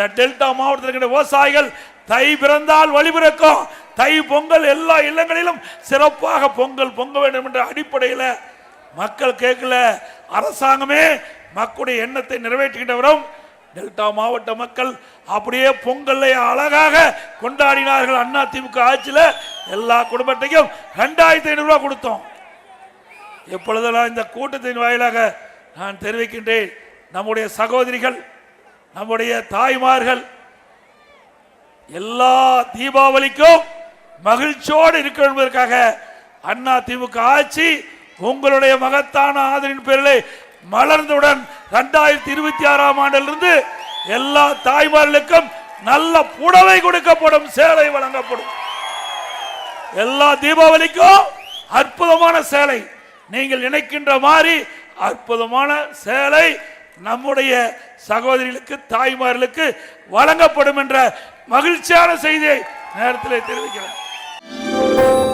Delta மாவட்டத்தில் இருக்கிற விவசாயிகள் தை பிறந்தால் வழிபிறக்கும் தை பொங்கல் எல்லா இல்லங்களிலும் சிறப்பாக பொங்கல் பொங்க வேண்டும் என்ற அடிப்படையில் மக்கள் கேட்கல. அரசாங்கமே மக்களுடைய எண்ணத்தை நிறைவேற்றுகின்றவரும் டெல்டா மாவட்ட மக்கள் அப்படியே பொங்கலை அழகாக கொண்டாடினார்கள் அண்ணா திமுக ஆட்சியில். எல்லா குடும்பத்தையும் ரெண்டாயிரத்தி ஐநூறுரூவா கொடுத்தோம். எப்பொழுதெல்லாம் இந்த கூட்டத்தின் வாயிலாக நான் தெரிவிக்கின்றேன் நம்முடைய சகோதரிகள் நம்முடைய தாய்மார்கள் எல்லா தீபாவளிக்கும் மகிழ்ச்சியோடு இருக்க என்பதற்காக அண்ணா திமுக ஆட்சி உங்களுடைய மகத்தான ஆதரின் பேரிலே மலர்ந்தவுடன் இரண்டாயிரத்தி இருபத்தி ஆறாம் ஆண்டிலிருந்து எல்லா தாய்மார்களுக்கும் நல்ல புடவை கொடுக்கப்படும் சேலை வழங்கப்படும். எல்லா தீபாவளிக்கும் அற்புதமான சேலை. நீங்கள் நினைக்கின்ற மாதிரி அற்புதமான சேலை நம்முடைய சகோதரிகளுக்கு தாய்மார்களுக்கு வழங்கப்படும் என்ற மகிழ்ச்சியான செய்தியை நேரத்தில் தெரிவிக்கிறேன்.